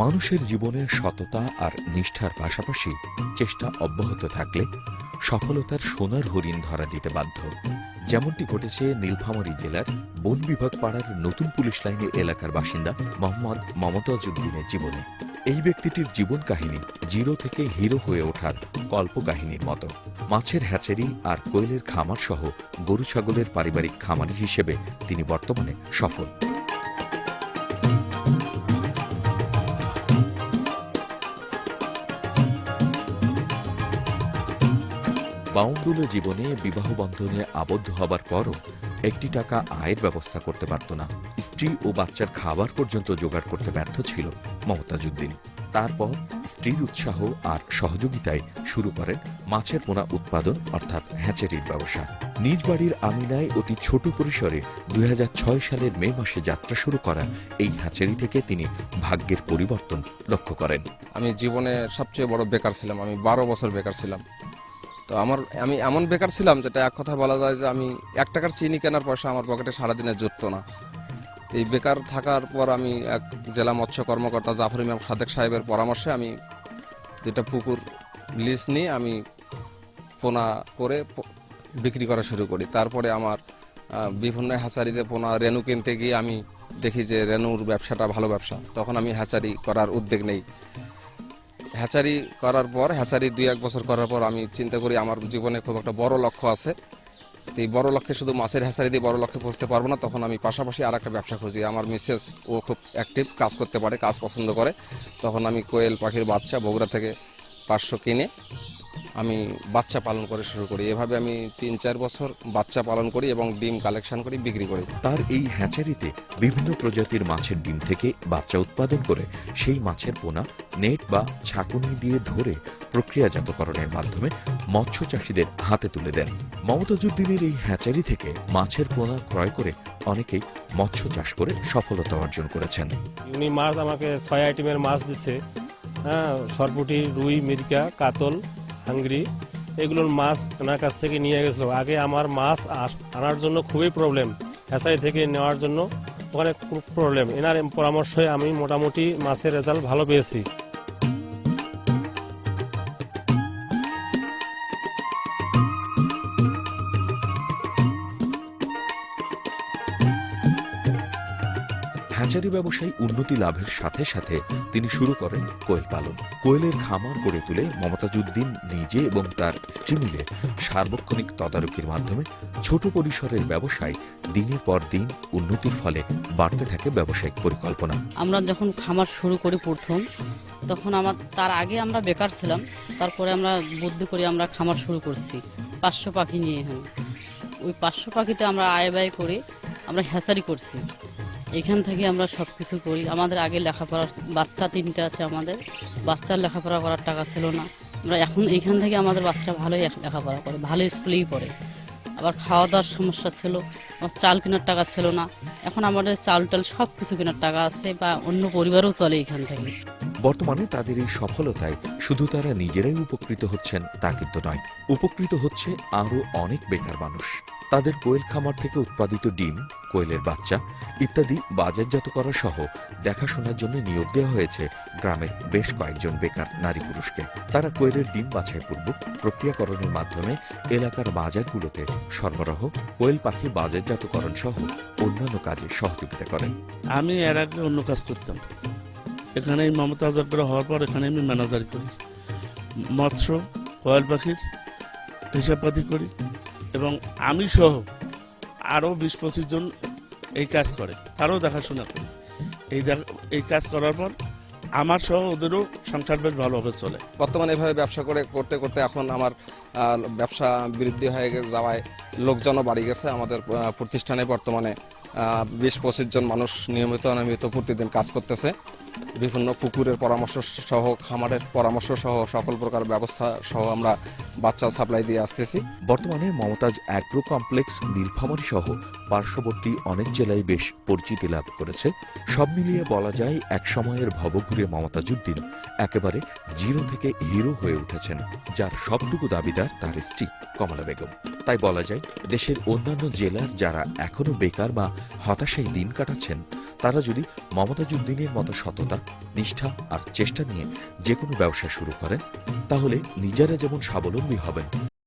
মানুষের জীবনে সততা আর নিষ্ঠার পাশাপাশি চেষ্টা অব্যাহত থাকলে সফলতার সোনার হরিণ ধরা দিতে বাধ্য। যেমনটি ঘটেছে নীলফামারী জেলার বন বিভাগ পাড়ার নতুন পুলিশ লাইনের এলাকার বাসিন্দা মোহাম্মদ মমতাজউদ্দিনের জীবনে। এই ব্যক্তিটির জীবন কাহিনী জিরো থেকে হিরো হয়ে ওঠার কল্পকাহিনীর মতো। মাছের হ্যাচারি আর কোয়েলের খামার সহ গরু ছাগলের পারিবারিক খামারি হিসেবে তিনি বর্তমানে সফল। বাউন্ডুলে জীবনে বিবাহ বন্ধনে আবদ্ধ হবার পরও একটি টাকা আয়ের ব্যবস্থা করতে পারত না। স্ত্রী ও বাচ্চার খাবার পর্যন্ত জোগাড় করতে ব্যর্থ ছিল মমতাজুদ্দিন তারপর স্ত্রীর উৎসাহ আর সহযোগিতায় শুরু করেন মাছের পোনা উৎপাদন, অর্থাৎ হ্যাচারির ব্যবসা। নিজ বাড়ির আমিনায় অতি ছোট পরিসরে দুই হাজার ছয় সালের মে মাসে যাত্রা শুরু করা এই হ্যাচারি থেকে তিনি ভাগ্যের পরিবর্তন লক্ষ্য করেন। আমি জীবনে সবচেয়ে বড় বেকার ছিলাম, আমি বারো বছর বেকার ছিলাম। তো আমার, আমি এমন বেকার ছিলাম যেটা এক কথা বলা যায় যে আমি এক টাকার চিনি কেনার পয়সা আমার পকেটে সারাদিনে জুটতো না। এই বেকার থাকার পর আমি এক জেলা মৎস্য কর্মকর্তা জাফর ইমাম সাদেক সাহেবের পরামর্শে আমি যেটা পুকুর লিজ নিয়ে আমি পোনা করে বিক্রি করা শুরু করি। তারপরে আমার বিভিন্ন হ্যাচারিতে পোনা রেনু কিনতে গিয়ে আমি দেখি যে রেনুর ব্যবসাটা ভালো ব্যবসা। তখন আমি হ্যাচারি করার উদ্যোগ নেই। হ্যাচারি করার পর, হ্যাচারি দুই এক বছর করার পর আমি চিন্তা করি আমার জীবনে খুব একটা বড় লক্ষ্য আছে। তো এই বড় লক্ষ্যে শুধু মাছের হ্যাচারি দিয়ে বড় লক্ষ্যে পৌঁছতে পারব না, তখন আমি পাশাপাশি আর একটা ব্যবসা খুঁজি। আমার মিসেস, ও খুব অ্যাক্টিভ কাজ করতে পারে, কাজ পছন্দ করে। তখন আমি কোয়েল পাখির বাচ্চা বগুড়া থেকে পাঁচশো কিনে আমি বাচ্চা পালন করে শুরু করি। এভাবে আমি তিন চার বছর বাচ্চা পালন করি এবং ডিম কালেকশন করি বিক্রি করি। তার এই হ্যাচারিতে বিভিন্ন প্রজাতির মাছের ডিম থেকে বাচ্চা উৎপাদন করে সেই মাছের পোনা নেট বা ছাকুনি দিয়ে ধরে প্রক্রিয়াজাতকরণের মাধ্যমে মৎস্য চাষীদের হাতে তুলে দেন। মমতাজুদ্দিনের এই হ্যাচারি থেকে মাছের পোনা ক্রয় করে অনেকেই মৎস্য চাষ করে সফলতা অর্জন করেছেন। উনি মাছ আমাকে ছয় আইটেমের মাছ দিচ্ছে। হ্যাঁ সরপুটি রুই মিরিকা কাতল হাঙ্গরি, এগুলোর মাছ এনার কাছ থেকে নিয়ে গেছিল। আগে আমার মাছ আনার জন্য খুবই প্রবলেম হ্যাচারি থেকে নেওয়ার জন্য ওখানে খুব প্রবলেম এনার পরামর্শে আমি মোটামুটি মাছের রেজাল্ট ভালো পেয়েছি। হ্যাচারি ব্যবসায় উন্নতি লাভের সাথে সাথে তিনি শুরু করেন কোয়েল পালন। কোয়েলের খামার গড়ে তুলে মমতাজুদ্দিন নিজে এবং তার স্ত্রী মিলে সার্বক্ষণিক তদারকির মাধ্যমে ছোট পরিসরের ব্যবসায় দিনের পর দিন উন্নতির ফলে বাড়তে থাকে ব্যবসায়িক পরিকল্পনা। আমরা যখন খামার শুরু করি প্রথম, তখন আমার, তার আগে আমরা বেকার ছিলাম, তারপরে আমরা বুদ্ধি করে আমরা খামার শুরু করছি। পাঁচশো পাখি নিয়ে ওই পাঁচশো পাখিতে আমরা আয় ব্যয় করে আমরা হ্যাচারি করছি। এখান থেকে আমরা সব কিছু করি। আমাদের আগে লেখাপড়া বাচ্চা তিনটা আছে আমাদের। বাচ্চার লেখাপড়া করার টাকা ছিল না। আমরা এখন এখান থেকে আমাদের বাচ্চা ভালোই লেখাপড়া করে, ভালো স্কুলেই পড়ে। আবার খাওয়া দাওয়ার সমস্যা ছিল, আমার চাল কেনার টাকা ছিল না। এখন আমাদের চাল টাল সব কিছু কেনার টাকা আছে বা অন্য পরিবারও চলে এখান থেকে। বর্তমানে তাদের এই সফলতায় শুধু তারা নিজেরাই উপকৃত হচ্ছেন, তা কিন্তু নয়। উপকৃত হচ্ছে আরও অনেক বেকার মানুষ। তাদের কোয়েল খামার থেকে উৎপাদিত ডিম, কোয়েলের বাচ্চা ইত্যাদি বাজারজাত করা সহ দেখাশোনার জন্য নিয়োগ দেওয়া হয়েছে গ্রামের বেশ কয়েকজন বেকার নারী পুরুষকে। তারা কোয়েলের ডিম বাছাই পূর্বক প্রক্রিয়াকরণের মাধ্যমে এলাকার বাজারগুলোতে সরবরাহ, কোয়েল পাখি বাজারজাতকরণ সহ অন্যান্য কাজে সহযোগিতা করেন। আমি এর আগে অন্য কাজ করতাম। এখানে মমতা আজাদরা হওয়ার পর এখানে আমি ম্যানেজার করি। মৎস্য, কয়েল পাখির হিসাবপাতি করি এবং আমি সহ আরও বিশ পঁচিশ জন এই কাজ করে, তারও দেখাশোনা করি। এই এই কাজ করার পর আমার সহ ওদেরও সংসার বেশ ভালোভাবে চলে। বর্তমানে এভাবে ব্যবসা করে, করতে করতে এখন আমার ব্যবসা বৃদ্ধি হয়ে যাওয়ায় লোকজনও বাড়ি গেছে। আমাদের প্রতিষ্ঠানে বর্তমানে বিশ পঁচিশ জন মানুষ নিয়মিত অনিয়মিত প্রতিদিন কাজ করতেছে। বিভিন্ন পুকুরের পরামর্শ সহ, খামারের পরামর্শ সহ, সকল প্রকার ব্যবস্থা সহ আমরা বাচ্চা সাপ্লাই দিয়ে আসতেছি। বর্তমানে মমতাজ অ্যাগ্রো কমপ্লেক্স নীলফামারী সহ পার্শ্ববর্তী অনেক জেলায় বেশ পরিচিতি লাভ করেছে। সব মিলিয়ে বলা যায়, এক সময়ের ভবঘুরে মমতাজুদ্দিন একেবারে জিরো থেকে হিরো হয়ে উঠেছেন, যার সবটুকু দাবিদার তার স্ত্রী কমলা বেগম। তাই বলা যায়, দেশের অন্যান্য জেলার যারা এখনও বেকার বা হতাশায় দিন কাটাচ্ছেন তারা যদি মমতাজুদ্দিনের মতো সততা, নিষ্ঠা আর চেষ্টা নিয়ে যে কোনো ব্যবসা শুরু করেন, তাহলে নিজেরা যেমন স্বাবলম্বী হবেন।